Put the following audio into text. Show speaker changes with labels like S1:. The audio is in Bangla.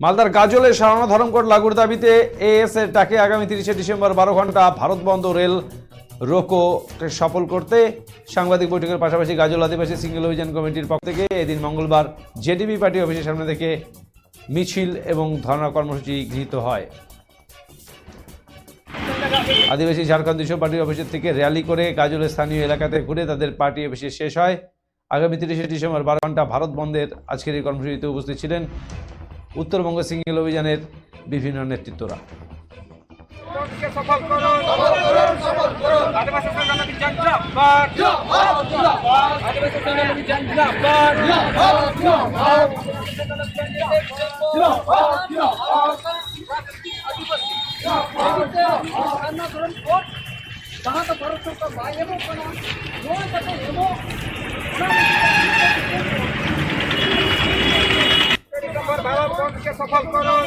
S1: মালদার গাজলে সারানো ধরমকোট লাগুর দাবিতে এএস এর ডাকে আগামী তিরিশে ডিসেম্বর বারো ঘণ্টা ভারত বন্ধ রেল রোকো সফল করতে সাংবাদিক বৈঠকের পাশাপাশি গাজল আদিবাসী সিঙ্গেল অভিযান কমিটির পক্ষ থেকে এদিন মঙ্গলবার জেডিবি পার্টি অফিসের সামনে থেকে মিছিল এবং ধর্ণা কর্মসূচি গৃহীত হয়। আদিবাসী ঝাড়খণ্ড দেশীয় পার্টির অফিসের থেকে র্যালি করে গাজলের স্থানীয় এলাকাতে ঘুরে তাদের পার্টি অফিসে শেষ হয় আগামী তিরিশে ডিসেম্বর বারো ঘণ্টা ভারত বন্ধের আজকের এই কর্মসূচিতে উপস্থিত ছিলেন উত্তরবঙ্গ সিঙ্গেল অভিযানের বিভিন্ন নেতৃত্বরা
S2: আদিবাসী সংগ্রামী জিন্দাবাদ আদিবাসী সংগ্রামী জিন্দাবাদ ডিসেম্বর ভারত বন্ধকে সফল করুন